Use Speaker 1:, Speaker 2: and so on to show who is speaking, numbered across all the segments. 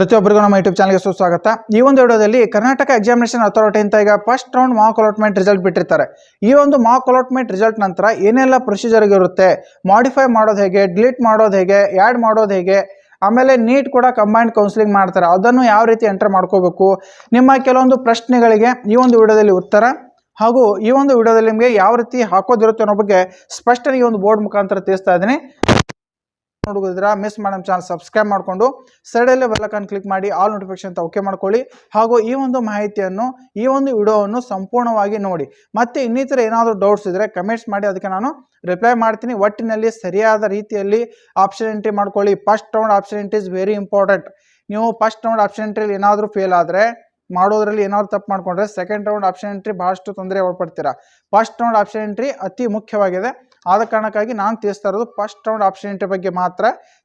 Speaker 1: ಪ್ರತಿಯೊಬ್ಬರಿಗೂ ನಮ್ಮ ಯೂಟ್ಯೂಬ್ ಚಾನಲ್ಗೆ ಸುಸ್ವಾಗತ. ಈ ಒಂದು ವಿಡಿಯೋದಲ್ಲಿ ಕರ್ನಾಟಕ ಎಕ್ಸಾಮಿನೇಷನ್ ಅಥಾರಿಟಿ ಅಂತ ಈಗ first round mock allotment result ಬಿಟ್ಟಿರ್ತಾರೆ. ಈ ಒಂದು ಮಾಕ್ ಅಲಾಟ್ಮೆಂಟ್ ರಿಸಲ್ಟ್ ನಂತರ ಏನೆಲ್ಲ ಪ್ರೊಸೀಜರ್ ಇರುತ್ತೆ ಮಾಡಿಫೈ ಮಾಡೋದು ಹೇಗೆ ಡಿಲೀಟ್ ಮಾಡೋದು ಹೇಗೆ ಆ್ಯಡ್ ಮಾಡೋದು ಹೇಗೆ, ಆಮೇಲೆ ನೀಟ್ ಕೂಡ ಕಂಬೈನ್ಡ್ ಕೌನ್ಸಿಲಿಂಗ್ ಮಾಡ್ತಾರೆ. ಅದನ್ನು ಯಾವ ರೀತಿ ಎಂಟರ್ ಮಾಡ್ಕೋಬೇಕು? ನಿಮ್ಮ ಕೆಲವೊಂದು ಪ್ರಶ್ನೆಗಳಿಗೆ ಈ ಒಂದು ವಿಡಿಯೋದಲ್ಲಿ ಉತ್ತರ. ಹಾಗೂ ಈ ಒಂದು ವಿಡಿಯೋದಲ್ಲಿ ನಿಮಗೆ ಯಾವ ರೀತಿ ಹಾಕೋದಿರುತ್ತೆ ಅನ್ನೋ ಬಗ್ಗೆ ಸ್ಪಷ್ಟ ಈ ಒಂದು ಬೋರ್ಡ್ ಮುಖಾಂತರ ತಿಳಿಸ್ತಾ ಇದ್ದೀನಿ. ನೋಡಿದ್ರ ಮಿಸ್ ಮಾಡಮ್ ಚಾನಲ್ ಸಬ್ಸ್ಕ್ರೈಬ್ ಮಾಡಿಕೊಂಡು ಸೈಡಲ್ಲೇ ಬೆಲ್ಲಕನ್ ಕ್ಲಿಕ್ ಮಾಡಿ ಆಲ್ ನೋಟಿಫಿಕೇಶನ್ ಅಂತ ಓಕೆ ಮಾಡ್ಕೊಳ್ಳಿ. ಹಾಗೂ ಈ ಒಂದು ಮಾಹಿತಿಯನ್ನು, ಈ ಒಂದು ವಿಡಿಯೋವನ್ನು ಸಂಪೂರ್ಣವಾಗಿ ನೋಡಿ. ಮತ್ತೆ ಇನ್ನಿತರ ಏನಾದರೂ ಡೌಟ್ಸ್ ಇದ್ದರೆ ಕಮೆಂಟ್ಸ್ ಮಾಡಿ, ಅದಕ್ಕೆ ನಾನು ರಿಪ್ಲೈ ಮಾಡ್ತೀನಿ. ಒಟ್ಟಿನಲ್ಲಿ ಸರಿಯಾದ ರೀತಿಯಲ್ಲಿ ಆಪ್ಷನ್ ಎಂಟ್ರಿ ಮಾಡ್ಕೊಳ್ಳಿ. First round option entry is very important ನೀವು ಫಸ್ಟ್ ರೌಂಡ್ ಆಪ್ಷನ್ ಎಂಟ್ರಿಯಲ್ಲಿ ಏನಾದರೂ ಫೇಲ್ ಆದರೆ, ಮಾಡೋದ್ರಲ್ಲಿ ಏನಾದ್ರು ತಪ್ಪು ಮಾಡ್ಕೊಂಡ್ರೆ ಸೆಕೆಂಡ್ ರೌಂಡ್ ಆಪ್ಷನ್ ಎಂಟ್ರಿ ಬಹಳಷ್ಟು ತೊಂದರೆ ಒಳಪಡ್ತೀರಾ ಫಸ್ಟ್ ರೌಂಡ್ ಆಪ್ಷನ್ ಎಂಟ್ರಿ ಅತಿ ಮುಖ್ಯವಾಗಿದೆ. ಆದ ಕಾರಣಕ್ಕಾಗಿ ನಾನು ತಿಳಿಸ್ತಾ ಇರೋದು ಫಸ್ಟ್ ರೌಂಡ್ ಆಪ್ಷನ್ ಎಂಟ್ರಿ ಬಗ್ಗೆ ಮಾತ್ರ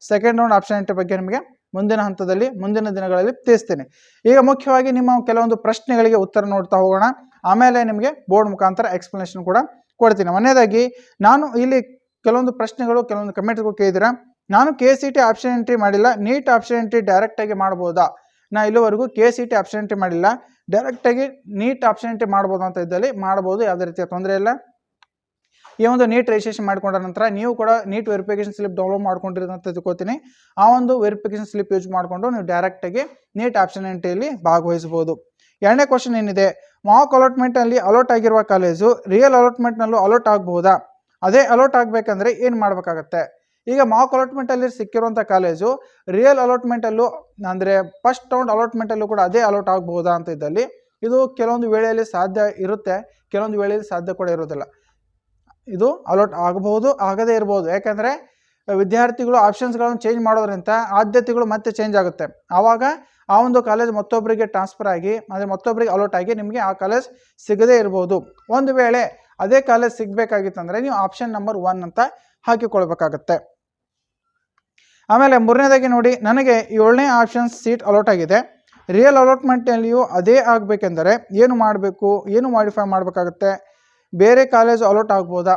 Speaker 1: ಸೆಕೆಂಡ್ ರೌಂಡ್ ಆಪ್ಷನ್ ಎಂಟ್ರಿ ಬಗ್ಗೆ ನಿಮಗೆ ಮುಂದಿನ ಹಂತದಲ್ಲಿ, ಮುಂದಿನ ದಿನಗಳಲ್ಲಿ ತಿಳಿಸ್ತೀನಿ. ಈಗ ಮುಖ್ಯವಾಗಿ ನಿಮ್ಮ ಕೆಲವೊಂದು ಪ್ರಶ್ನೆಗಳಿಗೆ ಉತ್ತರ ನೋಡ್ತಾ ಹೋಗೋಣ. ಆಮೇಲೆ ನಿಮಗೆ ಬೋರ್ಡ್ ಮುಖಾಂತರ ಎಕ್ಸ್ಪ್ಲನೇಷನ್ ಕೂಡ ಕೊಡ್ತೀನಿ. ಮೊನ್ನೆದಾಗಿ ನಾನು ಇಲ್ಲಿ ಕೆಲವೊಂದು ಪ್ರಶ್ನೆಗಳು, ಕೆಲವೊಂದು ಕಮೆಂಟ್ಗಳು ಕೇಳಿದಿರ ನಾನು K C T option entry ಮಾಡಿಲ್ಲ. ನೀಟ್ ಆಪ್ಷನ್ ಎಂಟ್ರಿ ಡೈರೆಕ್ಟಾಗಿ ಮಾಡ್ಬೋದಾ? ನಾ ಇಲ್ಲಿವರೆಗೂ K C T option entry ಮಾಡಿಲ್ಲ. ಡೈರೆಕ್ಟಾಗಿ ನೀಟ್ ಆಪ್ಷನ್ ಎಂಟ್ರಿ ಮಾಡ್ಬೋದು ಅಂತ ಇದ್ದಲ್ಲಿ ಮಾಡ್ಬೋದು. ಯಾವುದೇ ರೀತಿಯ ತೊಂದರೆ ಇಲ್ಲ. ಈ ಒಂದು ನೀಟ್ ರಿಜಿಸ್ಟ್ರೇಷನ್ ಮಾಡ್ಕೊಂಡ ನಂತರ ನೀವು ಕೂಡ ನೀಟ್ ವೆರಿಫಿಕೇಶನ್ ಸ್ಲಿಪ್ ಡೌನ್ಲೋಡ್ ಮಾಡ್ಕೊಂಡಿರೋದಂತ ತಿಳ್ಕೊತೀನಿ. ಆ ಒಂದು ವೆರಿಫಿಕೇಶನ್ ಸ್ಲಿಪ್ ಯೂಸ್ ಮಾಡಿಕೊಂಡು ನೀವು ಡೈರೆಕ್ಟಾಗಿ ನೀಟ್ ಆಪ್ಷನ್ ಎಂಟ್ರಿಯಲ್ಲಿ ಭಾಗವಹಿಸಬಹುದು. ಎರಡನೇ ಕ್ವಶನ್ ಏನಿದೆ? ಮಾಕ್ ಅಲಾಟ್ಮೆಂಟಲ್ಲಿ ಅಲೋಟ್ ಆಗಿರುವ ಕಾಲೇಜು ರಿಯಲ್ ಅಲಾಟ್ಮೆಂಟ್ನಲ್ಲೂ ಅಲೋಟ್ ಆಗಬಹುದಾ? ಅದೇ ಅಲೋಟ್ ಆಗಬೇಕಂದ್ರೆ ಏನು ಮಾಡಬೇಕಾಗತ್ತೆ? ಈಗ ಮಾಕ್ ಅಲಾಟ್ಮೆಂಟಲ್ಲಿ ಸಿಕ್ಕಿರುವಂಥ ಕಾಲೇಜು ರಿಯಲ್ ಅಲಾಟ್ಮೆಂಟಲ್ಲೂ ಅಂದರೆ ಫಸ್ಟ್ ರೌಂಡ್ ಅಲಾಟ್ಮೆಂಟಲ್ಲೂ ಕೂಡ ಅದೇ ಅಲಾಟ್ ಆಗಬಹುದಾ ಅಂತ ಇದ್ದಲ್ಲಿ ಇದು ಕೆಲವೊಂದು ವೇಳೆಯಲ್ಲಿ ಸಾಧ್ಯ ಇರುತ್ತೆ, ಕೆಲವೊಂದು ವೇಳೆಯಲ್ಲಿ ಸಾಧ್ಯ ಕೂಡ ಇರೋದಿಲ್ಲ. ಇದು ಅಲರ್ಟ್ ಆಗಬಹುದು, ಆಗದೇ ಇರಬಹುದು ಯಾಕೆಂದರೆ, ವಿದ್ಯಾರ್ಥಿಗಳು ಆಪ್ಷನ್ಸ್ಗಳನ್ನು ಚೇಂಜ್ ಮಾಡೋದ್ರಿಂದ ಆದ್ಯತೆಗಳು ಮತ್ತೆ ಚೇಂಜ್ ಆಗುತ್ತೆ. ಆವಾಗ ಆ ಒಂದು ಕಾಲೇಜ್ ಮತ್ತೊಬ್ಬರಿಗೆ ಟ್ರಾನ್ಸ್ಫರ್ ಆಗಿ ಅಂದರೆ ಮತ್ತೊಬ್ಬರಿಗೆ ಅಲೋಟ್ ಆಗಿ ನಿಮಗೆ ಆ ಕಾಲೇಜ್ ಸಿಗದೇ ಇರ್ಬೋದು. ಒಂದು ವೇಳೆ ಅದೇ ಕಾಲೇಜ್ ಸಿಗಬೇಕಾಗಿತ್ತಂದರೆ ನೀವು ಆಪ್ಷನ್ ನಂಬರ್ ಒನ್ ಅಂತ ಹಾಕಿಕೊಳ್ಬೇಕಾಗತ್ತೆ. ಆಮೇಲೆ ಮೂರನೇದಾಗಿ ನೋಡಿ, ನನಗೆ ಏಳನೇ ಆಪ್ಷನ್ ಸೀಟ್ ಅಲೋಟ್ ಆಗಿದೆ. ರಿಯಲ್ ಅಲಾಟ್ಮೆಂಟಲ್ಲಿಯೂ ಅದೇ ಆಗಬೇಕೆಂದರೆ ಏನು ಮಾಡಬೇಕು, ಏನು ಮಾಡಿಫೈ ಮಾಡಬೇಕಾಗತ್ತೆ? ಬೇರೆ ಕಾಲೇಜ್ ಅಲೋಟ್ ಆಗ್ಬೋದಾ?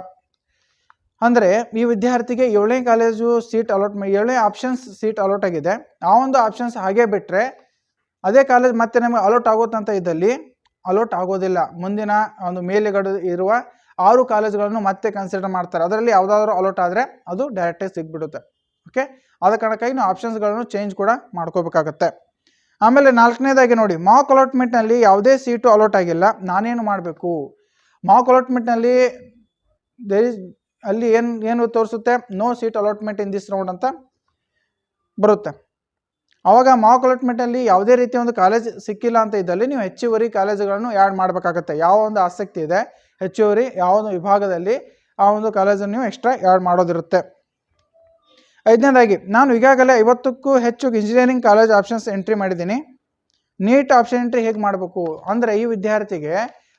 Speaker 1: ಅಂದರೆ ಈ ವಿದ್ಯಾರ್ಥಿಗೆ ಏಳನೇ ಕಾಲೇಜು ಸೀಟ್ ಅಲೋಟ್ ಏಳನೇ ಆಪ್ಷನ್ಸ್ ಸೀಟ್ ಅಲೋಟ್ ಆಗಿದೆ. ಆ ಒಂದು ಆಪ್ಷನ್ಸ್ ಹಾಗೆ ಬಿಟ್ಟರೆ ಅದೇ ಕಾಲೇಜ್ ಮತ್ತೆ ನಮಗೆ ಅಲೋಟ್ ಆಗುತ್ತಂತ ಇದ್ದಲ್ಲಿ ಅಲೋಟ್ ಆಗೋದಿಲ್ಲ. ಮುಂದಿನ ಒಂದು ಮೇಲೆಗಡೆ ಇರುವ ಆರು ಕಾಲೇಜುಗಳನ್ನು ಮತ್ತೆ ಕನ್ಸಿಡರ್ ಮಾಡ್ತಾರೆ. ಅದರಲ್ಲಿ ಯಾವುದಾದ್ರೂ ಅಲೋಟ್ ಆದರೆ ಅದು ಡೈರೆಕ್ಟಾಗಿ ಸಿಗ್ಬಿಡುತ್ತೆ. ಓಕೆ ಆದ ಕಾರಣಕ್ಕಾಗಿ ನಾವು ಆಪ್ಷನ್ಸ್ಗಳನ್ನು ಚೇಂಜ್ ಕೂಡ ಮಾಡ್ಕೋಬೇಕಾಗತ್ತೆ. ಆಮೇಲೆ ನಾಲ್ಕನೇದಾಗಿ ನೋಡಿ ಮಾಕ್ ಅಲಾಟ್ಮೆಂಟ್ನಲ್ಲಿ ಯಾವುದೇ ಸೀಟು ಅಲೋಟ್ ಆಗಿಲ್ಲ. ನಾನೇನು ಮಾಡಬೇಕು? ಮಾಕ್ ಅಲಾಟ್ಮೆಂಟ್ನಲ್ಲಿ ದೇರ್ ಇಸ್ ಅಲ್ಲಿ ಏನು ಏನು ತೋರಿಸುತ್ತೆ? No seat allotment in this round ಅಂತ ಬರುತ್ತೆ. ಆವಾಗ ಮಾಕ್ ಅಲಾಟ್ಮೆಂಟಲ್ಲಿ ಯಾವುದೇ ರೀತಿಯ ಒಂದು ಕಾಲೇಜ್ ಸಿಕ್ಕಿಲ್ಲ ಅಂತ ಇದ್ದಲ್ಲಿ ನೀವು ಹೆಚ್ಚುವರಿ ಕಾಲೇಜುಗಳನ್ನು ಆ್ಯಡ್ ಮಾಡಬೇಕಾಗತ್ತೆ. ಯಾವ ಒಂದು ಆಸಕ್ತಿ ಇದೆ, ಹೆಚ್ಚುವರಿ ಯಾವ ಒಂದು ವಿಭಾಗದಲ್ಲಿ ಆ ಒಂದು ಕಾಲೇಜನ್ನು ನೀವು ಎಕ್ಸ್ಟ್ರಾ ಆ್ಯಡ್ ಮಾಡೋದಿರುತ್ತೆ. ಐದನೇದಾಗಿ, ನಾನು ಈಗಾಗಲೇ ಐವತ್ತಕ್ಕೂ ಹೆಚ್ಚು ಇಂಜಿನಿಯರಿಂಗ್ ಕಾಲೇಜ್ ಆಪ್ಷನ್ಸ್ ಎಂಟ್ರಿ ಮಾಡಿದ್ದೀನಿ. ನೀಟ್ ಆಪ್ಷನ್ ಎಂಟ್ರಿ ಹೇಗೆ ಮಾಡಬೇಕು? ಅಂದರೆ ಈ ವಿದ್ಯಾರ್ಥಿಗೆ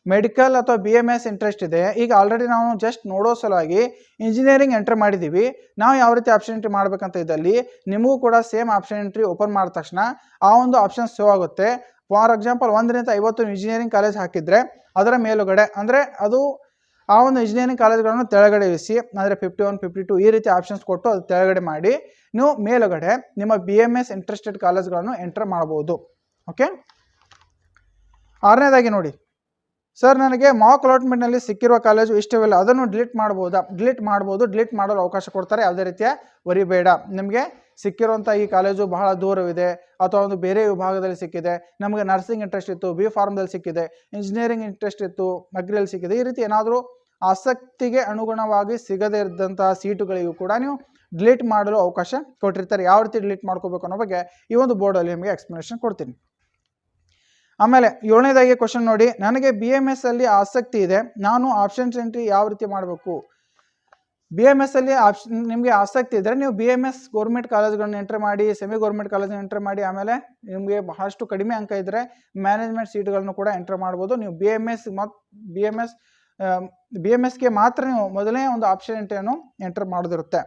Speaker 1: ಮೆಡಿಕಲ್ ಅಥವಾ ಬಿ ಎಂ ಎಸ್ ಇಂಟ್ರೆಸ್ಟ್ ಇದೆ. ಈಗ ಆಲ್ರೆಡಿ ನಾವು ಜಸ್ಟ್ ನೋಡೋ ಸಲುವಾಗಿ ಇಂಜಿನಿಯರಿಂಗ್ ಎಂಟ್ರ್ ಮಾಡಿದ್ದೀವಿ ನಾವು ಯಾವ ರೀತಿ ಆಪ್ಷನ್ ಎಂಟ್ರಿ ಮಾಡಬೇಕಂತ ಇದ್ದಲ್ಲಿ ನಿಮಗೂ ಕೂಡ ಸೇಮ್ ಆಪ್ಷನ್ ಎಂಟ್ರಿ ಓಪನ್ ಮಾಡಿದ ತಕ್ಷಣ ಆ ಒಂದು ಆಪ್ಷನ್ ಸೇವ್ ಆಗುತ್ತೆ. ಫಾರ್ ಎಕ್ಸಾಂಪಲ್ ಒಂದರಿಂದ ಐವತ್ತು ಇಂಜಿನಿಯರಿಂಗ್ ಕಾಲೇಜ್ ಹಾಕಿದರೆ ಅದರ ಮೇಲುಗಡೆ ಅಂದರೆ ಅದು ಆ ಒಂದು ಇಂಜಿನಿಯರಿಂಗ್ ಕಾಲೇಜ್ಗಳನ್ನು ತೆಳಗಡೆ ಇರಿಸಿ, ಅಂದರೆ ಫಿಫ್ಟಿ ಒನ್ ಫಿಫ್ಟಿ ಟು ಈ ರೀತಿ ಆಪ್ಷನ್ಸ್ ಕೊಟ್ಟು ಅದು ತೆಳಗಡೆ ಮಾಡಿ ನೀವು ಮೇಲುಗಡೆ ನಿಮ್ಮ ಬಿ ಎಂ ಎಸ್ ಇಂಟ್ರೆಸ್ಟೆಡ್ ಕಾಲೇಜ್ಗಳನ್ನು ಎಂಟರ್ ಮಾಡ್ಬೋದು. ಓಕೆ ಆರನೇದಾಗಿ ನೋಡಿ. ಸರ್ ನನಗೆ ಮಾಕ್ ಅಲಾಟ್ಮೆಂಟ್ನಲ್ಲಿ ಸಿಕ್ಕಿರುವ ಕಾಲೇಜು ಇಷ್ಟವಿಲ್ಲ ಅದನ್ನು ಡಿಲೀಟ್ ಮಾಡ್ಬೋದಾ? ಡಿಲೀಟ್ ಮಾಡ್ಬೋದು ಡಿಲೀಟ್ ಮಾಡಲು ಅವಕಾಶ ಕೊಡ್ತಾರೆ, ಯಾವುದೇ ರೀತಿಯ ವರಿಬೇಡ ನಿಮಗೆ ಸಿಕ್ಕಿರುವಂಥ ಈ ಕಾಲೇಜು ಬಹಳ ದೂರವಿದೆ, ಅಥವಾ ಒಂದು ಬೇರೆ ವಿಭಾಗದಲ್ಲಿ ಸಿಕ್ಕಿದೆ, ನಮಗೆ ನರ್ಸಿಂಗ್ ಇಂಟ್ರೆಸ್ಟ್ ಇತ್ತು ಬಿ ಫಾರ್ಮ್ದಲ್ಲಿ ಸಿಕ್ಕಿದೆ ಇಂಜಿನಿಯರಿಂಗ್ ಇಂಟ್ರೆಸ್ಟ್ ಇತ್ತು ಅಗ್ರಿಯಲ್ಲಿ ಸಿಕ್ಕಿದೆ, ಈ ರೀತಿ ಏನಾದರೂ ಆಸಕ್ತಿಗೆ ಅನುಗುಣವಾಗಿ ಸಿಗದೇ ಇದ್ದಂತಹ ಸೀಟುಗಳಿಗೂ ಕೂಡ ನೀವು ಡಿಲೀಟ್ ಮಾಡಲು ಅವಕಾಶ ಕೊಟ್ಟಿರ್ತಾರೆ. ಯಾವ ರೀತಿ ಡಿಲೀಟ್ ಮಾಡ್ಕೋಬೇಕು ಅನ್ನೋ ಬಗ್ಗೆ ಈ ಒಂದು ಬೋರ್ಡಲ್ಲಿ ನಿಮಗೆ ಎಕ್ಸ್ಪ್ಲನೇಷನ್ ಕೊಡ್ತೀನಿ. ಆಮೇಲೆ ಏಳನೇದಾಗಿ ಕ್ವಶನ್ ನೋಡಿ, ನನಗೆ ಬಿ ಎಂ ಎಸ್ ಅಲ್ಲಿ ಆಸಕ್ತಿ ಇದೆ, ನಾನು ಆಪ್ಷನ್ಸ್ ಎಂಟ್ರಿ ಯಾವ ರೀತಿ ಮಾಡಬೇಕು? ಬಿ ಎಂ ಎಸ್ ಅಲ್ಲಿ ಆಪ್ಷನ್ ನಿಮಗೆ ಆಸಕ್ತಿ ಇದ್ದರೆ ನೀವು ಬಿ ಎಂ ಎಸ್ ಗೌರ್ಮೆಂಟ್ ಕಾಲೇಜ್ಗಳನ್ನ ಎಂಟ್ರ್ ಮಾಡಿ ಸೆಮಿ ಗೌರ್ಮೆಂಟ್ ಕಾಲೇಜನ್ನ ಎಂಟರ್ ಮಾಡಿ, ಆಮೇಲೆ ನಿಮಗೆ ಬಹಳಷ್ಟು ಕಡಿಮೆ ಅಂಕ ಇದ್ದರೆ ಮ್ಯಾನೇಜ್ಮೆಂಟ್ ಸೀಟ್ಗಳನ್ನು ಕೂಡ ಎಂಟರ್ ಮಾಡ್ಬೋದು. ನೀವು ಬಿ ಎಂ ಎಸ್ ಮತ್ತು B M S B M ಎಸ್ಗೆ ಮಾತ್ರ ನೀವು ಮೊದಲನೇ ಒಂದು ಆಪ್ಷನ್ ಎಂಟ್ರಿಯನ್ನು ಎಂಟರ್ ಮಾಡೋದಿರುತ್ತೆ.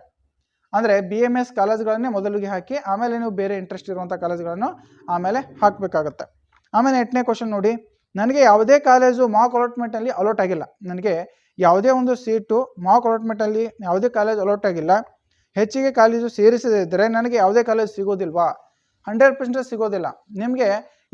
Speaker 1: ಅಂದರೆ ಬಿ ಎಂ ಎಸ್ ಕಾಲೇಜ್ಗಳನ್ನೇ ಮೊದಲಿಗೆ ಹಾಕಿ, ಆಮೇಲೆ ನೀವು ಬೇರೆ ಇಂಟ್ರೆಸ್ಟ್ ಇರುವಂಥ ಕಾಲೇಜ್ಗಳನ್ನು ಆಮೇಲೆ ಹಾಕಬೇಕಾಗತ್ತೆ. ಆಮೇಲೆ ಎಂಟನೇ ಕ್ವಶನ್ ನೋಡಿ. ನನಗೆ ಯಾವುದೇ ಕಾಲೇಜು ಮಾಕ್ ಅಲಾಟ್ಮೆಂಟಲ್ಲಿ ಅಲೋಟ್ ಆಗಿಲ್ಲ. ನನಗೆ ಯಾವುದೇ ಒಂದು ಸೀಟು ಮಾಕ್ ಅಲಾಟ್ಮೆಂಟಲ್ಲಿ ಯಾವುದೇ ಕಾಲೇಜ್ ಅಲೋಟ್ ಆಗಿಲ್ಲ. ಹೆಚ್ಚಿಗೆ ಕಾಲೇಜು ಸೇರಿಸದೇ ಇದ್ದರೆ ನನಗೆ ಯಾವುದೇ ಕಾಲೇಜ್ ಸಿಗೋದಿಲ್ವಾ? ಹಂಡ್ರೆಡ್ ಪರ್ಸೆಂಟ್ ಸಿಗೋದಿಲ್ಲ. ನಿಮಗೆ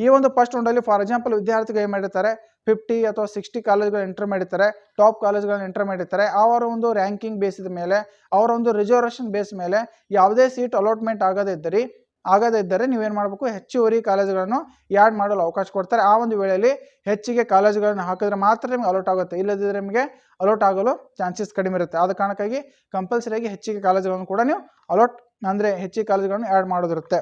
Speaker 1: ಈ ಒಂದು ಫಸ್ಟ್ ರೌಂಡಲ್ಲಿ ಫಾರ್ ಎಕ್ಸಾಂಪಲ್ ವಿದ್ಯಾರ್ಥಿಗಳು ಏನು ಮಾಡಿರ್ತಾರೆ? ಫಿಫ್ಟಿ ಅಥವಾ ಸಿಕ್ಸ್ಟಿ ಕಾಲೇಜ್ಗಳು ಎಂಟರ್ ಮಾಡಿರ್ತಾರೆ. ಟಾಪ್ ಕಾಲೇಜ್ಗಳನ್ನ ಎಂಟರ್ ಮಾಡಿರ್ತಾರೆ. ಅವರ ಒಂದು ರ್ಯಾಂಕಿಂಗ್ ಬೇಸಿದ ಮೇಲೆ, ಅವರ ಒಂದು ರಿಸರ್ವೇಷನ್ ಬೇಸ್ ಮೇಲೆ ಯಾವುದೇ ಸೀಟ್ ಅಲಾಟ್ಮೆಂಟ್ ಇದ್ದರೆ ಆಗದೇ ಇದ್ದರೆ ನೀವೇನು ಮಾಡಬೇಕು? ಹೆಚ್ಚುವರಿ ಕಾಲೇಜುಗಳನ್ನು ಯಾಡ್ ಮಾಡಲು ಅವಕಾಶ ಕೊಡ್ತಾರೆ. ಆ ಒಂದು ವೇಳೆಯಲ್ಲಿ ಹೆಚ್ಚಿಗೆ ಕಾಲೇಜುಗಳನ್ನು ಹಾಕಿದ್ರೆ ಮಾತ್ರ ನಿಮಗೆ ಅಲೋಟ್ ಆಗುತ್ತೆ. ಇಲ್ಲದಿದ್ದರೆ ನಿಮಗೆ ಅಲೋಟ್ ಆಗಲು ಚಾನ್ಸಸ್ ಕಡಿಮೆ ಇರುತ್ತೆ. ಆದ ಕಾರಣಕ್ಕಾಗಿ ಕಂಪಲ್ಸರಿಯಾಗಿ ಹೆಚ್ಚಿಗೆ ಕಾಲೇಜುಗಳನ್ನು ಕೂಡ ನೀವು ಅಲೋಟ್ ಅಂದರೆ ಹೆಚ್ಚಿಗೆ ಕಾಲೇಜುಗಳನ್ನು ಆ್ಯಡ್ ಮಾಡೋದಿರುತ್ತೆ.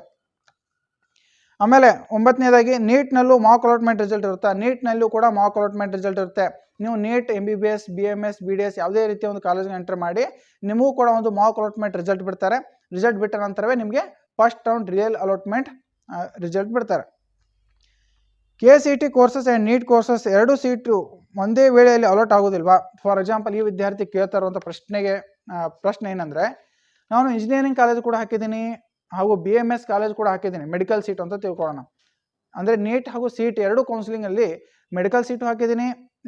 Speaker 1: ಆಮೇಲೆ ಒಂಬತ್ತನೇದಾಗಿ ನೀಟ್ನಲ್ಲೂ ಮಾಕ್ ಅಲಾಟ್ಮೆಂಟ್ ರಿಸಲ್ಟ್ ಇರುತ್ತೆ. ನೀಟ್ನಲ್ಲೂ ಕೂಡ ಮಾಕ್ ಅಲಾಟ್ಮೆಂಟ್ ರಿಸಲ್ಟ್ ಇರುತ್ತೆ. ನೀವು NEET M B B S B M S B D S ಯಾವುದೇ ರೀತಿಯ ಒಂದು ಕಾಲೇಜ್ಗೆ ಎಂಟರ್ ಮಾಡಿ ನಿಮಗೂ ಕೂಡ ಒಂದು ಮಾಕ್ ಅಲಾಟ್ಮೆಂಟ್ ರಿಸಲ್ಟ್ ಬಿಡ್ತಾರೆ. ರಿಸಲ್ಟ್ ಬಿಟ್ಟ ನಂತರವೇ ನಿಮಗೆ first round real allotment result ಬಿಡ್ತಾರೆ. K C T courses and NEET courses ಎರಡು ಸೀಟು ಒಂದೇ ವೇಳೆಯಲ್ಲಿ ಅಲಾಟ್ ಆಗೋದಿಲ್ವಾ? ಫಾರ್ ಎಕ್ಸಾಂಪಲ್ ಈ ವಿದ್ಯಾರ್ಥಿ ಕೇಳ್ತಾ ಇರುವಂಥ ಪ್ರಶ್ನೆಗೆ ಪ್ರಶ್ನೆ ಏನಂದರೆ, ನಾನು ಇಂಜಿನಿಯರಿಂಗ್ ಕಾಲೇಜ್ ಕೂಡ ಹಾಕಿದ್ದೀನಿ ಹಾಗೂ ಬಿ ಎಂ ಎಸ್ ಕಾಲೇಜ್ ಕೂಡ ಹಾಕಿದ್ದೀನಿ ಮೆಡಿಕಲ್ ಸೀಟ್ ಅಂತ ತಿಳ್ಕೊಳ್ಳೋಣ. ಅಂದರೆ ನೀಟ್ ಹಾಗೂ ಸೀಟ್ ಎರಡು ಕೌನ್ಸಿಲಿಂಗಲ್ಲಿ ಮೆಡಿಕಲ್ ಸೀಟು ಹಾಕಿದ್ದೀನಿ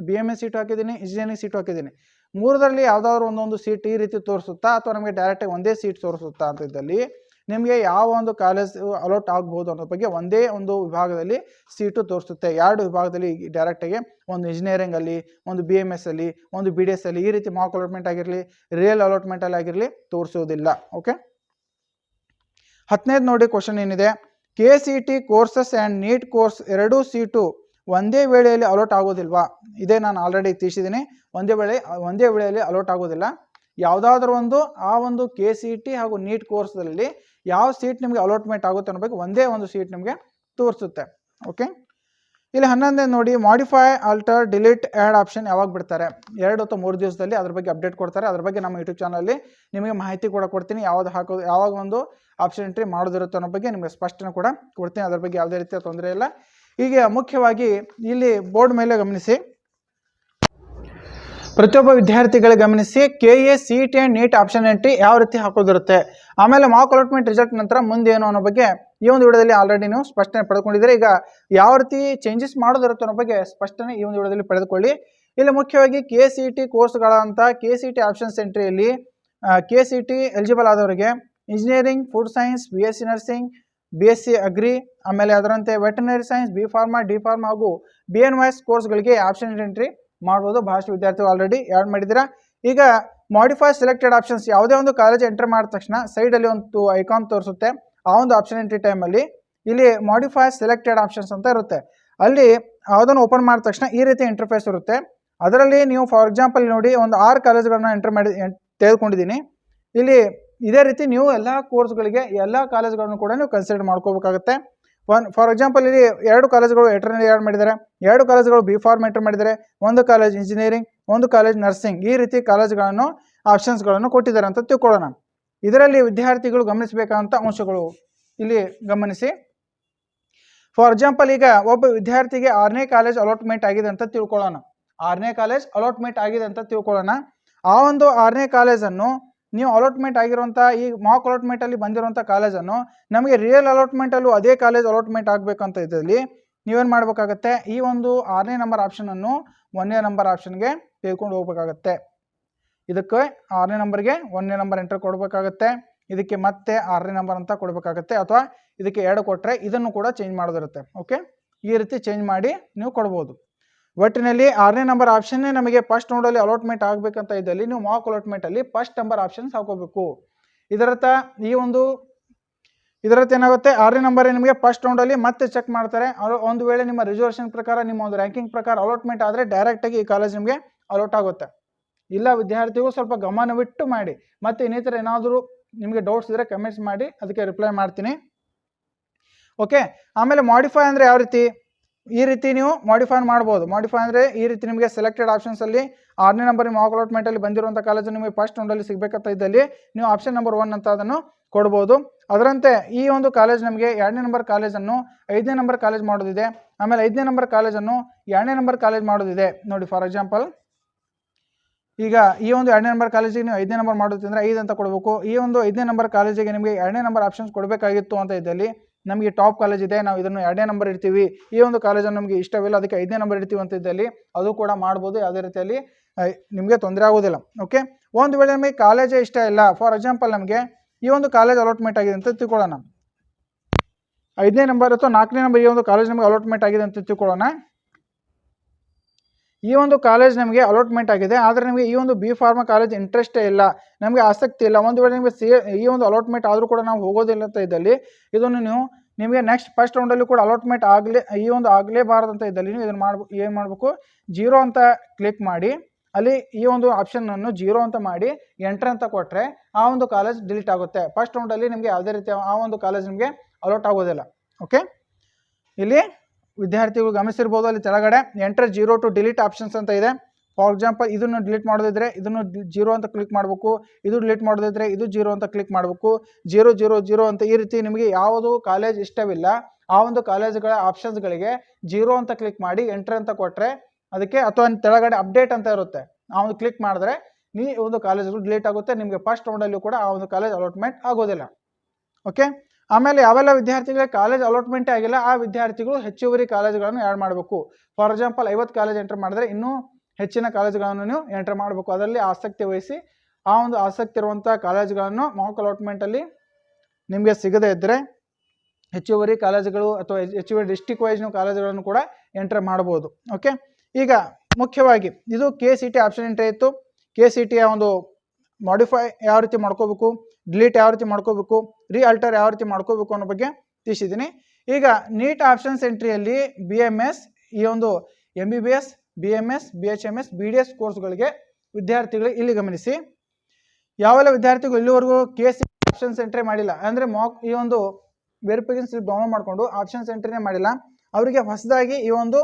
Speaker 1: ಬಿ ಎಂ ಎಸ್ ಸೀಟು ಹಾಕಿದ್ದೀನಿ ಇಂಜಿನಿಯರಿಂಗ್ ಸೀಟು ಹಾಕಿದ್ದೀನಿ. ಮೂರರಲ್ಲಿ ಯಾವುದಾದ್ರು ಒಂದೊಂದು ಸೀಟ್ ಈ ರೀತಿ ತೋರಿಸುತ್ತಾ ಅಥವಾ ನಮಗೆ ಡೈರೆಕ್ಟಾಗಿ ಒಂದೇ ಸೀಟ್ ತೋರಿಸುತ್ತಾ ಅಂತ ಇದ್ದಲ್ಲಿ ನಿಮಗೆ ಯಾವ ಒಂದು ಕಾಲೇಜ್ ಅಲೋಟ್ ಆಗ್ಬೋದು ಅನ್ನೋ ಬಗ್ಗೆ ಒಂದೇ ಒಂದು ವಿಭಾಗದಲ್ಲಿ ಸೀಟು ತೋರಿಸುತ್ತೆ. ಎರಡು ವಿಭಾಗದಲ್ಲಿ ಡೈರೆಕ್ಟಾಗಿ ಒಂದು ಇಂಜಿನಿಯರಿಂಗಲ್ಲಿ ಒಂದು ಬಿ ಎಂ ಎಸ್ ಅಲ್ಲಿ, ಒಂದು ಬಿ ಡಿ ಎಸ್ ಅಲ್ಲಿ ಈ ರೀತಿ ಮಾರ್ಕ್ ಅಲೋಟ್ಮೆಂಟ್ ಆಗಿರಲಿ ರಿಯಲ್ ಅಲಾಟ್ಮೆಂಟಲ್ಲಿ ಆಗಿರಲಿ ತೋರಿಸೋದಿಲ್ಲ. ಓಕೆ ಹತ್ತನೇದು ನೋಡಿ ಕ್ವಶನ್ ಏನಿದೆ? K C T courses and NEET course ಎರಡೂ ಸೀಟು ಒಂದೇ ವೇಳೆಯಲ್ಲಿ ಅಲೋಟ್ ಆಗೋದಿಲ್ವಾ? ಇದೇ ನಾನು ಆಲ್ರೆಡಿ ತಿಳಿಸಿದ್ದೀನಿ. ಒಂದೇ ವೇಳೆ, ಒಂದೇ ವೇಳೆಯಲ್ಲಿ ಅಲೋಟ್ ಆಗೋದಿಲ್ಲ. ಯಾವುದಾದ್ರೂ ಒಂದು, ಆ ಒಂದು ಕೆ ಸಿ ಟಿ ಹಾಗೂ ನೀಟ್ ಕೋರ್ಸ್ದಲ್ಲಿ ಯಾವ ಸೀಟ್ ನಿಮಗೆ ಅಲಾಟ್ಮೆಂಟ್ ಆಗುತ್ತೆ ಅನ್ನೋ ಬಗ್ಗೆ ಒಂದೇ ಒಂದು ಸೀಟ್ ನಿಮಗೆ ತೋರಿಸುತ್ತೆ. ಓಕೆ ಇಲ್ಲಿ ಹನ್ನೊಂದೇ ನೋಡಿ modify alter delete add option ಯಾವಾಗ ಬಿಡ್ತಾರೆ? ಎರಡು ಅಥವಾ ಮೂರು ದಿವಸದಲ್ಲಿ ಅದ್ರ ಬಗ್ಗೆ ಅಪ್ಡೇಟ್ ಕೊಡ್ತಾರೆ. ಅದ್ರ ಬಗ್ಗೆ ನಮ್ಮ ಯೂಟ್ಯೂಬ್ ಚಾನಲ್ಲಿ ನಿಮಗೆ ಮಾಹಿತಿ ಕೂಡ ಕೊಡ್ತೀನಿ. ಯಾವ್ದು ಹಾಕೋದು ಯಾವಾಗ ಒಂದು ಆಪ್ಷನ್ ಎಂಟ್ರಿ ಮಾಡೋದಿರುತ್ತೆ ಅನ್ನೋ ಬಗ್ಗೆ ನಿಮಗೆ ಸ್ಪಷ್ಟನೆ ಕೂಡ ಕೊಡ್ತೀನಿ. ಅದ್ರ ಬಗ್ಗೆ ಯಾವುದೇ ರೀತಿಯ ತೊಂದರೆ ಇಲ್ಲ. ಹೀಗೆ ಮುಖ್ಯವಾಗಿ ಇಲ್ಲಿ ಬೋರ್ಡ್ ಮೇಲೆ ಗಮನಿಸಿ. ಪ್ರತಿಯೊಬ್ಬ ವಿದ್ಯಾರ್ಥಿಗಳು ಗಮನಿಸಿ K A C T and NEET option entry ಯಾವ ರೀತಿ ಹಾಕೋದಿರುತ್ತೆ? ಆಮೇಲೆ ಮಾಕ್ ಅಲಾಟ್ಮೆಂಟ್ ರಿಸಲ್ಟ್ ನಂತರ ಮುಂದೆ ಏನು ಅನ್ನೋ ಬಗ್ಗೆ ಈ ಒಂದು ವಿಡಿಯೋದಲ್ಲಿ ಆಲ್ರೆಡಿ ನೀವು ಸ್ಪಷ್ಟನೆ ಪಡೆದುಕೊಂಡಿದ್ದೀರಿ. ಈಗ ಯಾವ ರೀತಿ ಚೇಂಜಸ್ ಮಾಡೋದಿರುತ್ತೆ ಅನ್ನೋ ಬಗ್ಗೆ ಸ್ಪಷ್ಟನೆ ಈ ಒಂದು ವಿಡಿಯೋದಲ್ಲಿ ಪಡೆದುಕೊಳ್ಳಿ. ಇಲ್ಲಿ ಮುಖ್ಯವಾಗಿ ಕೆ ಸಿ ಟಿ ಕೋರ್ಸ್ಗಳಂತ ಕೆ ಸಿ ಟಿ ಆಪ್ಷನ್ಸ್ ಎಂಟ್ರಿಯಲ್ಲಿ K C T eligible ಆದವರಿಗೆ engineering food science B S C nursing B S C agri ಆಮೇಲೆ ಅದರಂತೆ veterinary science B pharma D pharma ಹಾಗೂ ಬಿ ಎನ್ ವೈಸ್ ಕೋರ್ಸ್ಗಳಿಗೆ option entry ಮಾಡ್ಬೋದು. ಬಹಳಷ್ಟು ವಿದ್ಯಾರ್ಥಿಗಳು already add ಮಾಡಿದ್ದೀರಾ. ಈಗ ಮಾಡಿಫೈ ಸೆಲೆಕ್ಟೆಡ್ ಆಪ್ಷನ್ಸ್ ಯಾವುದೇ ಒಂದು ಕಾಲೇಜ್ ಎಂಟರ್ ಮಾಡಿದ ತಕ್ಷಣ ಸೈಡಲ್ಲಿ ಒಂದು ಐಕಾನ್ ತೋರಿಸುತ್ತೆ. ಆ ಒಂದು ಆಪ್ಷನ್ ಎಂಟ್ರಿ ಟೈಮಲ್ಲಿ ಇಲ್ಲಿ ಮಾಡಿಫೈ ಸೆಲೆಕ್ಟೆಡ್ ಆಪ್ಷನ್ಸ್ ಅಂತ ಇರುತ್ತೆ. ಅಲ್ಲಿ ಯಾವುದನ್ನು ಓಪನ್ ಮಾಡಿದ ತಕ್ಷಣ ಈ ರೀತಿ ಇಂಟರ್ಫೇಸ್ ಇರುತ್ತೆ. ಅದರಲ್ಲಿ ನೀವು ಫಾರ್ ಎಕ್ಸಾಂಪಲ್ ನೋಡಿ ಒಂದು ಆರು ಕಾಲೇಜ್ಗಳನ್ನ ಎಂಟರ್ ಮಾಡಿ ತೆಗೆದುಕೊಂಡಿದ್ದೀನಿ. ಇಲ್ಲಿ ಇದೇ ರೀತಿ ನೀವು ಎಲ್ಲ ಕೋರ್ಸ್ಗಳಿಗೆ ಎಲ್ಲ ಕಾಲೇಜ್ಗಳನ್ನು ಕೂಡ ನೀವು ಕನ್ಸಿಡರ್ ಮಾಡ್ಕೋಬೇಕಾಗುತ್ತೆ. ಒನ್ ಫಾರ್ ಎಕ್ಸಾಂಪಲ್ ಇಲ್ಲಿ ಎರಡು ಕಾಲೇಜ್ಗಳು ಎಟರ್ನರಿ ಆ್ಯಡ್ ಮಾಡಿದ್ದಾರೆ. ಎರಡು ಕಾಲೇಜ್ಗಳು ಬಿ ಫಾರ್ಮ್ ಎಂಟರ್ ಮಾಡಿದ್ದಾರೆ. ಒಂದು ಕಾಲೇಜ್ ಇಂಜಿನಿಯರಿಂಗ್ ಒಂದು ಕಾಲೇಜ್ ನರ್ಸಿಂಗ್ ಈ ರೀತಿ ಕಾಲೇಜ್ಗಳನ್ನು ಆಪ್ಷನ್ಸ್ಗಳನ್ನು ಕೊಟ್ಟಿದ್ದಾರೆ ಅಂತ ತಿಳ್ಕೊಳ್ಳೋಣ. ಇದರಲ್ಲಿ ವಿದ್ಯಾರ್ಥಿಗಳು ಗಮನಿಸಬೇಕಾದಂಥ ಅಂಶಗಳು ಇಲ್ಲಿ ಗಮನಿಸಿ. ಫಾರ್ ಎಕ್ಸಾಂಪಲ್ ಈಗ ಒಬ್ಬ ವಿದ್ಯಾರ್ಥಿಗೆ ಆರನೇ ಕಾಲೇಜ್ ಅಲಾಟ್ಮೆಂಟ್ ಆಗಿದೆ ಅಂತ ತಿಳ್ಕೊಳ್ಳೋಣ. ಆರನೇ ಕಾಲೇಜ್ ಅಲಾಟ್ಮೆಂಟ್ ಆಗಿದೆ ಅಂತ ತಿಳ್ಕೊಳ್ಳೋಣ. ಆ ಒಂದು ಆರನೇ ಕಾಲೇಜನ್ನು ನೀವು ಅಲಾಟ್ಮೆಂಟ್ ಆಗಿರುವಂಥ ಈ ಮಾಕ್ ಅಲಾಟ್ಮೆಂಟಲ್ಲಿ ಬಂದಿರುವಂಥ ಕಾಲೇಜನ್ನು ನಮಗೆ ರಿಯಲ್ ಅಲಾಟ್ಮೆಂಟಲ್ಲೂ ಅದೇ ಕಾಲೇಜ್ ಅಲಾಟ್ಮೆಂಟ್ ಆಗಬೇಕಂತ ಇದ್ದಲ್ಲಿ ನೀವೇನು ಮಾಡಬೇಕಾಗತ್ತೆ? ಈ ಒಂದು ಆರನೇ ನಂಬರ್ ಆಪ್ಷನನ್ನು ಒಂದನೇ ನಂಬರ್ ಆಪ್ಷನ್ಗೆ ತೆಗೆದುಕೊಂಡು ಹೋಗ್ಬೇಕಾಗತ್ತೆ. ಇದಕ್ಕೆ ಆರನೇ ನಂಬರ್ಗೆ ಒಂದನೇ ನಂಬರ್ ಎಂಟರ್ ಕೊಡಬೇಕಾಗತ್ತೆ. ಇದಕ್ಕೆ ಮತ್ತೆ ಆರನೇ ನಂಬರ್ ಅಂತ ಕೊಡಬೇಕಾಗತ್ತೆ. ಅಥವಾ ಇದಕ್ಕೆ ಎರಡು ಕೊಟ್ಟರೆ ಇದನ್ನು ಕೂಡ ಚೇಂಜ್ ಮಾಡೋದಿರುತ್ತೆ. ಓಕೆ ಈ ರೀತಿ ಚೇಂಜ್ ಮಾಡಿ ನೀವು ಕೊಡ್ಬೋದು. ಒಟ್ಟಿನಲ್ಲಿ ಆರನೇ ನಂಬರ್ ಆಪ್ಷನ್ನೇ ನಮಗೆ ಫಸ್ಟ್ ನೋಡಲ್ಲಿ ಅಲಾಟ್ಮೆಂಟ್ ಆಗಬೇಕಂತ ಇದ್ದಲ್ಲಿ ನೀವು ಮಾಕ್ ಅಲಾಟ್ಮೆಂಟಲ್ಲಿ ಫಸ್ಟ್ ನಂಬರ್ ಆಪ್ಷನ್ಸ್ ಹಾಕೋಬೇಕು. ಇದರರ್ಥ ಈ ಒಂದು, ಇದರರ್ಥ ಏನಾಗುತ್ತೆ? ಆರನೇ ನಂಬರ್ ನಿಮಗೆ ಫಸ್ಟ್ ರೌಂಡಲ್ಲಿ ಮತ್ತೆ ಚೆಕ್ ಮಾಡ್ತಾರೆ. ಒಂದು ವೇಳೆ ನಿಮ್ಮ ರಿಸರ್ವೇಷನ್ ಪ್ರಕಾರ, ನಿಮ್ಮ ಒಂದು ರ್ಯಾಂಕಿಂಗ್ ಪ್ರಕಾರ ಅಲಾಟ್ಮೆಂಟ್ ಆದರೆ ಡೈರೆಕ್ಟಾಗಿ ಈ ಕಾಲೇಜ್ ನಿಮಗೆ ಅಲಾಟ್ ಆಗುತ್ತೆ. ಇಲ್ಲ ವಿದ್ಯಾರ್ಥಿಗಳು ಸ್ವಲ್ಪ ಗಮನವಿಟ್ಟು ಮಾಡಿ. ಮತ್ತು ಇನ್ನಿತರ ಏನಾದರೂ ನಿಮಗೆ ಡೌಟ್ಸ್ ಇದ್ದರೆ ಕಮೆಂಟ್ಸ್ ಮಾಡಿ, ಅದಕ್ಕೆ ರಿಪ್ಲೈ ಮಾಡ್ತೀನಿ. ಓಕೆ ಆಮೇಲೆ ಮಾಡಿಫೈ ಅಂದರೆ ಯಾವ ರೀತಿ? ಈ ರೀತಿ ನೀವು ಮಾಡಿಫೈ ಮಾಡ್ಬೋದು. ಮಾಡಿಫೈ ಅಂದರೆ ಈ ರೀತಿ ನಿಮಗೆ ಸೆಲೆಕ್ಟೆಡ್ ಆಪ್ಷನ್ಸಲ್ಲಿ ಆರನೇ ನಂಬರ್ ನಿಮ್ಮ ಅಲಾಟ್ಮೆಂಟಲ್ಲಿ ಬಂದಿರುವಂಥ ಕಾಲೇಜು ನಿಮಗೆ ಫಸ್ಟ್ ರೌಂಡಲ್ಲಿ ಸಿಗಬೇಕಂತ ಇದ್ದಲ್ಲಿ ನೀವು ಆಪ್ಷನ್ ನಂಬರ್ ಒನ್ ಅಂತ ಅದನ್ನು ಕೊಡ್ಬೋದು. ಅದರಂತೆ ಈ ಒಂದು ಕಾಲೇಜ್ ನಮಗೆ ಎರಡನೇ ನಂಬರ್ ಕಾಲೇಜನ್ನು ಐದನೇ ನಂಬರ್ ಕಾಲೇಜ್ ಮಾಡೋದಿದೆ. ಆಮೇಲೆ ಐದನೇ ನಂಬರ್ ಕಾಲೇಜನ್ನು ಎರಡನೇ ನಂಬರ್ ಕಾಲೇಜ್ ಮಾಡೋದಿದೆ. ನೋಡಿ ಫಾರ್ ಎಕ್ಸಾಂಪಲ್ ಈಗ ಈ ಒಂದು ಎರಡನೇ ನಂಬರ್ ಕಾಲೇಜಿಗೆ ನೀವು ಐದನೇ ನಂಬರ್ ಮಾಡೋದಂದ್ರೆ ಐದು ಅಂತ ಕೊಡಬೇಕು. ಈ ಒಂದು ಐದನೇ ನಂಬರ್ ಕಾಲೇಜಿಗೆ ನಿಮಗೆ ಎರಡನೇ ನಂಬರ್ ಆಪ್ಷನ್ಸ್ ಕೊಡಬೇಕಾಗಿತ್ತು ಅಂತ ಇದ್ದಲ್ಲಿ ನಮಗೆ ಟಾಪ್ ಕಾಲೇಜ್ ಇದೆ, ನಾವು ಇದನ್ನು ಎರಡನೇ ನಂಬರ್ ಇಡ್ತೀವಿ. ಈ ಒಂದು ಕಾಲೇಜನ್ನು ನಮಗೆ ಇಷ್ಟವಿಲ್ಲ, ಅದಕ್ಕೆ ಐದನೇ ನಂಬರ್ ಇಡ್ತೀವಿ ಅಂತ ಇದ್ದಲ್ಲಿ ಅದು ಕೂಡ ಮಾಡ್ಬೋದು ಯಾವುದೇ ರೀತಿಯಲ್ಲಿ ನಿಮಗೆ ತೊಂದರೆ ಆಗೋದಿಲ್ಲ ಓಕೆ ಒಂದು ವೇಳೆ ನಮಗೆ ಕಾಲೇಜೇ ಇಷ್ಟ ಇಲ್ಲ ಫಾರ್ ಎಕ್ಸಾಂಪಲ್ ನಮಗೆ ಈ ಒಂದು ಕಾಲೇಜ್ ಅಲಾಟ್ಮೆಂಟ್ ಆಗಿದೆ ಅಂತ ತಿಳ್ಕೊಳ್ಳೋಣ. ಐದನೇ ನಂಬರ್ ಅಥವಾ ನಾಲ್ಕನೇ ನಂಬರ್ ಈ ಒಂದು ಕಾಲೇಜ್ ನಮಗೆ ಅಲಾಟ್ಮೆಂಟ್ ಆಗಿದೆ ಅಂತ ತಿಳ್ಕೊಳ್ಳೋಣ. ಈ ಒಂದು ಕಾಲೇಜ್ ನಮಗೆ ಅಲಾಟ್ಮೆಂಟ್ ಆಗಿದೆ, ಆದರೆ ನಮಗೆ ಈ ಒಂದು ಬಿ ಫಾರ್ಮಾ ಕಾಲೇಜ್ ಇಂಟ್ರೆಸ್ಟೇ ಇಲ್ಲ, ನಮಗೆ ಆಸಕ್ತಿ ಇಲ್ಲ. ಒಂದು ವೇಳೆ ನಿಮಗೆ ಸಿ ಈ ಒಂದು ಅಲಾಟ್ಮೆಂಟ್ ಆದರೂ ಕೂಡ ನಾವು ಹೋಗೋದಿಲ್ಲ ಅಂತ ಇದ್ದಲ್ಲಿ, ಇದನ್ನು ನೀವು ನಿಮಗೆ ನೆಕ್ಸ್ಟ್ ಫಸ್ಟ್ ರೌಂಡಲ್ಲಿ ಕೂಡ ಅಲಾಟ್ಮೆಂಟ್ ಆಗಲೇ, ಈ ಒಂದು ಆಗಲೇಬಾರದು ಅಂತ ಇದ್ದಲ್ಲಿ ನೀವು ಇದನ್ನು ಮಾಡ್ಬೇಕು ಏನು ಮಾಡಬೇಕು? ಜೀರೋ ಅಂತ ಕ್ಲಿಕ್ ಮಾಡಿ, ಅಲ್ಲಿ ಈ ಒಂದು ಆಪ್ಷನನ್ನು ಜೀರೋ ಅಂತ ಮಾಡಿ ಎಂಟ್ರ್ ಅಂತ ಕೊಟ್ಟರೆ ಆ ಒಂದು ಕಾಲೇಜ್ ಡಿಲೀಟ್ ಆಗುತ್ತೆ. ಫಸ್ಟ್ ರೌಂಡಲ್ಲಿ ನಿಮಗೆ ಯಾವುದೇ ರೀತಿಯ ಆ ಒಂದು ಕಾಲೇಜ್ ನಿಮಗೆ ಅಲೋಟ್ ಆಗೋದಿಲ್ಲ. ಓಕೆ ಇಲ್ಲಿ ವಿದ್ಯಾರ್ಥಿಗಳು ಗಮನಿಸಿರ್ಬೋದು ಅಲ್ಲಿ ಕೆಳಗಡೆ enter zero to delete options ಅಂತ ಇದೆ. ಫಾರ್ ಎಕ್ಸಾಂಪಲ್ ಇದನ್ನು ಡಿಲೀಟ್ ಮಾಡೋದಿದ್ರೆ ಇದನ್ನು ಜೀರೋ ಅಂತ ಕ್ಲಿಕ್ ಮಾಡಬೇಕು. ಇದು ಡಿಲೀಟ್ ಮಾಡೋದಿದ್ರೆ ಇದು ಜೀರೋ ಅಂತ ಕ್ಲಿಕ್ ಮಾಡಬೇಕು. ಜೀರೋ ಜೀರೋ ಜೀರೋ ಅಂತ ಈ ರೀತಿ ನಿಮಗೆ ಯಾವುದು ಕಾಲೇಜ್ ಇಷ್ಟವಿಲ್ಲ. ಆ ಒಂದು ಕಾಲೇಜ್ಗಳ ಆಪ್ಷನ್ಸ್ಗಳಿಗೆ ಜೀರೋ ಅಂತ ಕ್ಲಿಕ್ ಮಾಡಿ ಎಂಟರ್ ಅಂತ ಕೊಟ್ಟರೆ ಅದಕ್ಕೆ ಅಥವಾ ಕೆಳಗಡೆ ಅಪ್ಡೇಟ್ ಅಂತ ಇರುತ್ತೆ. ಆ ಒಂದು ಕ್ಲಿಕ್ ಮಾಡಿದ್ರೆ ನೀ ಒಂದು ಕಾಲೇಜ್ಗಳು ಡಿಲೀಟ್ ಆಗುತ್ತೆ. ನಿಮಗೆ ಫಸ್ಟ್ ರೌಂಡಲ್ಲೂ ಕೂಡ ಆ ಒಂದು ಕಾಲೇಜ್ ಅಲಾಟ್ಮೆಂಟ್ ಆಗೋದಿಲ್ಲ. ಓಕೆ ಆಮೇಲೆ ಯಾವೆಲ್ಲ ವಿದ್ಯಾರ್ಥಿಗಳಿಗೆ ಕಾಲೇಜ್ ಅಲಾಟ್ಮೆಂಟೇ ಆಗಿಲ್ಲ, ಆ ವಿದ್ಯಾರ್ಥಿಗಳು ಹೆಚ್ಚುವರಿ ಕಾಲೇಜುಗಳನ್ನು ಆ್ಯಡ್ ಮಾಡಬೇಕು. ಫಾರ್ ಎಕ್ಸಾಂಪಲ್ ಐವತ್ತು ಕಾಲೇಜ್ ಎಂಟರ್ ಮಾಡಿದ್ರೆ ಇನ್ನೂ ಹೆಚ್ಚಿನ ಕಾಲೇಜುಗಳನ್ನು ನೀವು ಎಂಟರ್ ಮಾಡಬೇಕು. ಅದರಲ್ಲಿ ಆಸಕ್ತಿ ವಹಿಸಿ ಆ ಒಂದು ಆಸಕ್ತಿ ಇರುವಂಥ ಕಾಲೇಜುಗಳನ್ನು ಮಾಕ್ ಅಲಾಟ್ಮೆಂಟಲ್ಲಿ ನಿಮಗೆ ಸಿಗದೇ ಇದ್ದರೆ ಹೆಚ್ಚುವರಿ ಕಾಲೇಜುಗಳು ಅಥವಾ ಹೆಚ್ಚು- ಹೆಚ್ಚುವರಿ ಡಿಸ್ಟಿಕ್ ವೈಸ್ ನೀವು ಕಾಲೇಜುಗಳನ್ನು ಕೂಡ ಎಂಟರ್ ಮಾಡ್ಬೋದು. ಓಕೆ ಈಗ ಮುಖ್ಯವಾಗಿ ಇದು K C T option entry ಇತ್ತು. ಕೆ ಸಿ ಟಿಯ ಒಂದು ಮಾಡಿಫೈ ಯಾವ ರೀತಿ ಮಾಡ್ಕೋಬೇಕು ಡಿಲೀಟ್ ಯಾವ ರೀತಿ ಮಾಡ್ಕೋಬೇಕು ರೀ ಅಲ್ಟರ್ ಯಾವ ರೀತಿ ಮಾಡ್ಕೋಬೇಕು ಅನ್ನೋ ಬಗ್ಗೆ ತಿಳಿಸಿದ್ದೀನಿ. ಈಗ ನೀಟ್ ಆಪ್ಷನ್ಸ್ ಎಂಟ್ರಿಯಲ್ಲಿ ಬಿ ಎಂ ಎಸ್ ಈ ಒಂದು M B B S B M S B H M S B D S ಕೋರ್ಸ್ಗಳಿಗೆ ವಿದ್ಯಾರ್ಥಿಗಳು ಇಲ್ಲಿ ಗಮನಿಸಿ. ಯಾವೆಲ್ಲ ವಿದ್ಯಾರ್ಥಿಗಳು ಇಲ್ಲಿವರೆಗೂ ಕೆ ಸಿ ಆಪ್ಷನ್ಸ್ ಎಂಟ್ರಿ ಮಾಡಿಲ್ಲ? ಅಂದರೆ ಮಾಕ್ ಈ ಒಂದು ವೆರಿಫಿಕೇಶನ್ ಸ್ಲಿಪ್ ಡೌನ್ಲೋಡ್ ಮಾಡಿಕೊಂಡು ಆಪ್ಷನ್ಸ್ ಎಂಟ್ರಿನೇ ಮಾಡಿಲ್ಲ. ಅವರಿಗೆ ಹೊಸದಾಗಿ ಈ ಒಂದು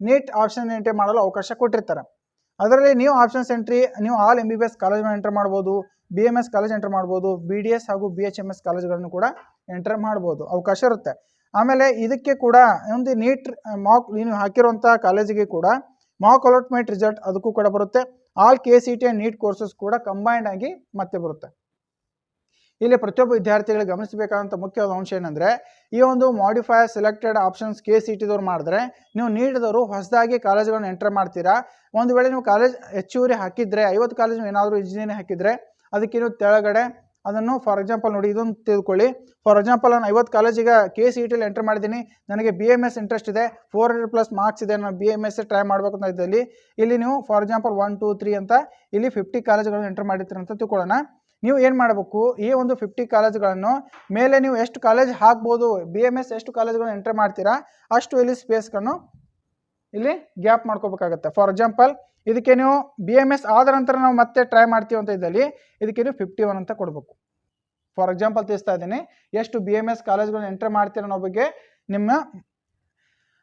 Speaker 1: ನೀಟ್ ಆಪ್ಷನ್ ಎಂಟ್ರಿ ಮಾಡಲು ಅವಕಾಶ ಕೊಟ್ಟಿರ್ತಾರೆ. ಅದರಲ್ಲಿ ನೀವು ಆಪ್ಷನ್ಸ್ ಎಂಟ್ರಿ ನೀವು all M B B S ಕಾಲೇಜ್ಗಳನ್ನ enter ಮಾಡ್ಬೋದು B M S college enter ಮಾಡ್ಬೋದು ಬಿ ಡಿ ಎಸ್ ಹಾಗೂ ಬಿ ಎಚ್ ಎಂ ಎಸ್ ಕಾಲೇಜ್ಗಳನ್ನು ಕೂಡ ಎಂಟರ್ ಮಾಡ್ಬೋದು. ಅವಕಾಶ ಇರುತ್ತೆ. ಆಮೇಲೆ ಇದಕ್ಕೆ ಕೂಡ ಒಂದು ನೀಟ್ ಮಾಕ್ ನೀವು ಹಾಕಿರುವಂಥ ಕಾಲೇಜಿಗೆ ಕೂಡ ಮಾಕ್ ಅಲಾಟ್ಮೆಂಟ್ ರಿಸಲ್ಟ್ ಅದಕ್ಕೂ ಕೂಡ ಬರುತ್ತೆ. All K C T NEET courses ಕೂಡ ಕಂಬೈಂಡ್ ಆಗಿ ಮತ್ತೆ ಬರುತ್ತೆ. ಇಲ್ಲಿ ಪ್ರತಿಯೊಬ್ಬ ವಿದ್ಯಾರ್ಥಿಗಳಿಗೆ ಗಮನಿಸಬೇಕಾದಂಥ ಮುಖ್ಯವಾದ ಅಂಶ ಏನಂದರೆ, ಈ ಒಂದು modify selected options K C ಟಿದವ್ರು ಮಾಡಿದ್ರೆ, ನೀವು ನೀಡಿದವರು ಹೊಸದಾಗಿ ಕಾಲೇಜ್ಗಳನ್ನ ಎಂಟರ್ ಮಾಡ್ತೀರಾ? ಒಂದು ವೇಳೆ ನೀವು ಕಾಲೇಜ್ ಹೆಚ್ಚುವರಿ ಹಾಕಿದ್ರೆ, ಐವತ್ತು ಕಾಲೇಜ್ ಏನಾದರೂ ಇಂಜಿನಿಯರಿಂಗ್ ಹಾಕಿದ್ರೆ, ಅದಕ್ಕೆ ನೀವು ತೆಳಗಡೆ ಅದನ್ನು ಫಾರ್ ಎಕ್ಸಾಂಪಲ್ ನೋಡಿ, ಇದೊಂದು ತಿಳ್ಕೊಳ್ಳಿ. ಫಾರ್ ಎಕ್ಸಾಂಪಲ್ ನಾನು ಐವತ್ತು ಕಾಲೇಜಿಗೆ ಕೆ ಸಿ ಇ ಟಿಲಿ ಎಂಟರ್ ಮಾಡಿದ್ದೀನಿ. ನನಗೆ ಬಿ ಎಂ ಎಸ್ ಇಂಟ್ರೆಸ್ಟ್ ಇದೆ. ಫೋರ್ ಹಂಡ್ರೆಡ್ ಪ್ಲಸ್ ಮಾರ್ಕ್ಸ್ ಇದೆ. ನಾನು ಬಿ ಎಂ ಎಸ್ ಟ್ರೈ ಮಾಡಬೇಕು ಅಂತ ಇದ್ದಲ್ಲಿ. ಇಲ್ಲಿ ನೀವು for example one two three ಅಂತ ಇಲ್ಲಿ ಫಿಫ್ಟಿ ಕಾಲೇಜ್ಗಳನ್ನು ಎಂಟರ್ ಮಾಡಿರ್ತೀರಿ ಅಂತ ತಿಳ್ಕೊಳ್ಳೋಣ. ನೀವು ಏನು ಮಾಡಬೇಕು? ಈ ಒಂದು ಫಿಫ್ಟಿ ಕಾಲೇಜ್ಗಳನ್ನು ಮೇಲೆ ನೀವು ಎಷ್ಟು ಕಾಲೇಜ್ ಹಾಕ್ಬೋದು ಬಿ ಎಂ ಎಸ್ ಎಷ್ಟು ಕಾಲೇಜ್ಗಳನ್ನು ಎಂಟರ್ ಮಾಡ್ತೀರಾ, ಅಷ್ಟು ಇಲ್ಲಿ ಸ್ಪೇಸ್ಗಳನ್ನು ಇಲ್ಲಿ ಗ್ಯಾಪ್ ಮಾಡ್ಕೋಬೇಕಾಗತ್ತೆ. ಫಾರ್ ಎಕ್ಸಾಂಪಲ್ ಇದಕ್ಕೆ ನೀವು ಬಿ ಎಂ ಎಸ್ ಆದ ನಂತರ ನಾವು ಮತ್ತೆ ಟ್ರೈ ಮಾಡ್ತೀವಿ ಅಂತ ಇದ್ದಲ್ಲಿ ಇದಕ್ಕೆ ನೀವು ಫಿಫ್ಟಿ ಒನ್ ಅಂತ ಕೊಡಬೇಕು. ಫಾರ್ ಎಕ್ಸಾಂಪಲ್ ತಿಳಿಸ್ತಾ ಇದ್ದೀನಿ, ಎಷ್ಟು ಬಿ ಎಂ ಎಸ್ ಕಾಲೇಜ್ಗಳನ್ನ ಎಂಟರ್ ಮಾಡ್ತೀರ ಅನ್ನೋ ಬಗ್ಗೆ ನಿಮ್ಮ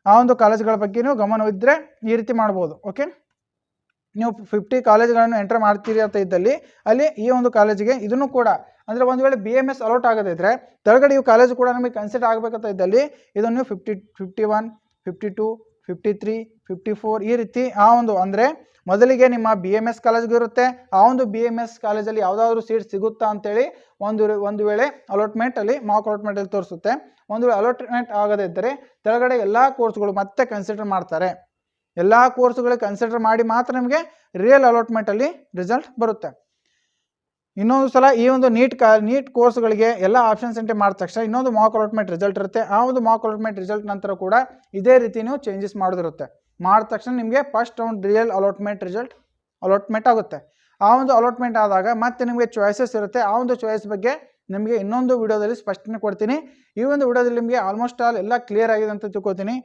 Speaker 1: ಆ ಒಂದು ಕಾಲೇಜ್ಗಳ ಬಗ್ಗೆ ನೀವು ಗಮನವಿದ್ದರೆ ಈ ರೀತಿ ಮಾಡ್ಬೋದು ಓಕೆ ನೀವು ಫಿಫ್ಟಿ ಕಾಲೇಜ್ಗಳನ್ನು ಎಂಟರ್ ಮಾಡ್ತೀರಿ ಅಂತ ಇದ್ದಲ್ಲಿ ಅಲ್ಲಿ ಈ ಒಂದು ಕಾಲೇಜಿಗೆ ಇದನ್ನು ಕೂಡ, ಅಂದರೆ ಒಂದು ವೇಳೆ ಬಿ ಎಂ ಎಸ್ ಅಲೌಟ್ ಆಗದಿದ್ದರೆ ಕೆಳಗಡೆ ಈ ಕಾಲೇಜು ಕೂಡ ನಮಗೆ ಕನ್ಸಿಡರ್ ಆಗಬೇಕಂತ ಇದ್ದಲ್ಲಿ ಇದನ್ನು fifty fifty one fifty two fifty three fifty four ಈ ರೀತಿ ಆ ಒಂದು, ಅಂದರೆ ಮೊದಲಿಗೆ ನಿಮ್ಮ ಬಿ ಎಂ ಎಸ್ ಕಾಲೇಜ್ಗೂ ಇರುತ್ತೆ. ಆ ಒಂದು ಬಿ ಎಂ ಎಸ್ ಕಾಲೇಜಲ್ಲಿ ಯಾವುದಾದ್ರೂ ಸೀಟ್ ಸಿಗುತ್ತಾ ಅಂತೇಳಿ ಒಂದು ಒಂದು ವೇಳೆ ಅಲಾಟ್ಮೆಂಟಲ್ಲಿ ಮಾಕ್ ಅಲಾಟ್ಮೆಂಟಲ್ಲಿ ತೋರಿಸುತ್ತೆ. ಒಂದು ವೇಳೆ ಅಲಾಟ್ಮೆಂಟ್ ಆಗದೇ ಇದ್ದರೆ ಕೆಳಗಡೆ ಎಲ್ಲ ಕೋರ್ಸ್ಗಳು ಮತ್ತೆ ಕನ್ಸಿಡರ್ ಮಾಡ್ತಾರೆ. ಎಲ್ಲ ಕೋರ್ಸ್ಗಳು ಕನ್ಸಿಡರ್ ಮಾಡಿ ಮಾತ್ರ ನಿಮಗೆ ರಿಯಲ್ ಅಲಾಟ್ಮೆಂಟಲ್ಲಿ ರಿಸಲ್ಟ್ ಬರುತ್ತೆ. ಇನ್ನೊಂದು ಸಲ ಈ ಒಂದು ನೀಟ್ ಕಾ ನೀಟ್ ಕೋರ್ಸ್ಗಳಿಗೆ ಎಲ್ಲ ಆಪ್ಷನ್ಸ್ ಎಂಟ್ರಿ ಮಾಡಿದ ತಕ್ಷಣ ಇನ್ನೊಂದು ಮಾಕ್ ಅಲಾಟ್ಮೆಂಟ್ ರಿಸಲ್ಟ್ ಇರುತ್ತೆ. ಆ ಒಂದು ಮಾಕ್ ಅಲಾಟ್ಮೆಂಟ್ ರಿಸಲ್ಟ್ ನಂತರ ಕೂಡ ಇದೇ ರೀತಿ ನೀವು ಚೇಂಜಸ್ ಮಾಡೋದಿರುತ್ತೆ. ಮಾಡಿದ ತಕ್ಷಣ ನಿಮಗೆ first round real allotment result allotment ಆಗುತ್ತೆ. ಆ ಒಂದು ಅಲಾಟ್ಮೆಂಟ್ ಆದಾಗ ಮತ್ತೆ ನಿಮಗೆ ಚಾಯ್ಸಸ್ ಇರುತ್ತೆ. ಆ ಒಂದು ಚಾಯ್ಸ್ ಬಗ್ಗೆ ನಿಮಗೆ ಇನ್ನೊಂದು ವಿಡಿಯೋದಲ್ಲಿ ಸ್ಪಷ್ಟನೆ ಕೊಡ್ತೀನಿ. ಈ ಒಂದು ವಿಡಿಯೋದಲ್ಲಿ ನಿಮಗೆ ಆಲ್ಮೋಸ್ಟ್ ಆಲ್ ಎಲ್ಲ ಕ್ಲಿಯರ್ ಆಗಿದೆ ಅಂತ ತಿಳ್ಕೊತೀನಿ.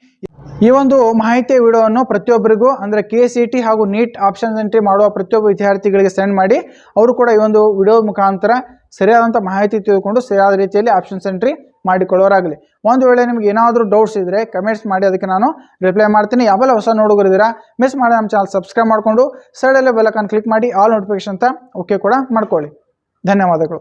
Speaker 1: ಈ ಒಂದು ಮಾಹಿತಿ ವಿಡಿಯೋವನ್ನು ಪ್ರತಿಯೊಬ್ಬರಿಗೂ, ಅಂದರೆ ಕೆ ಸಿ ಟಿ ಹಾಗೂ ನೀಟ್ ಆಪ್ಷನ್ಸ್ ಎಂಟ್ರಿ ಮಾಡುವ ಪ್ರತಿಯೊಬ್ಬ ವಿದ್ಯಾರ್ಥಿಗಳಿಗೆ ಸೆಂಡ್ ಮಾಡಿ. ಅವರು ಕೂಡ ಈ ಒಂದು ವಿಡಿಯೋ ಮುಖಾಂತರ ಸರಿಯಾದಂಥ ಮಾಹಿತಿ ತಿಳ್ಕೊಂಡು ಸರಿಯಾದ ರೀತಿಯಲ್ಲಿ ಆಪ್ಷನ್ಸ್ ಎಂಟ್ರಿ ಮಾಡಿಕೊಳ್ಳೋರಾಗಲಿ. ಒಂದು ವೇಳೆ ನಿಮ್ಗೆ ಏನಾದರೂ ಡೌಟ್ಸ್ ಇದ್ದರೆ ಕಮೆಂಟ್ಸ್ ಮಾಡಿ, ಅದಕ್ಕೆ ನಾನು ರಿಪ್ಲೈ ಮಾಡ್ತೀನಿ. ಯಾವೆಲ್ಲ ಹೊಸ ನೋಡುಗರಿದ್ದೀರಾ ಮಿಸ್ ಮಾಡಿ ನಮ್ಮ ಚಾನಲ್ ಸಬ್ಸ್ಕ್ರೈಬ್ ಮಾಡಿಕೊಂಡು ಸೈಡಲ್ಲೇ ಬೆಲಕಾನ್ ಕ್ಲಿಕ್ ಮಾಡಿ ಆಲ್ ನೋಟಿಫಿಕೇಶನ್ ಅಂತ ಓಕೆ ಕೂಡ ಮಾಡ್ಕೊಳ್ಳಿ. ಧನ್ಯವಾದಗಳು.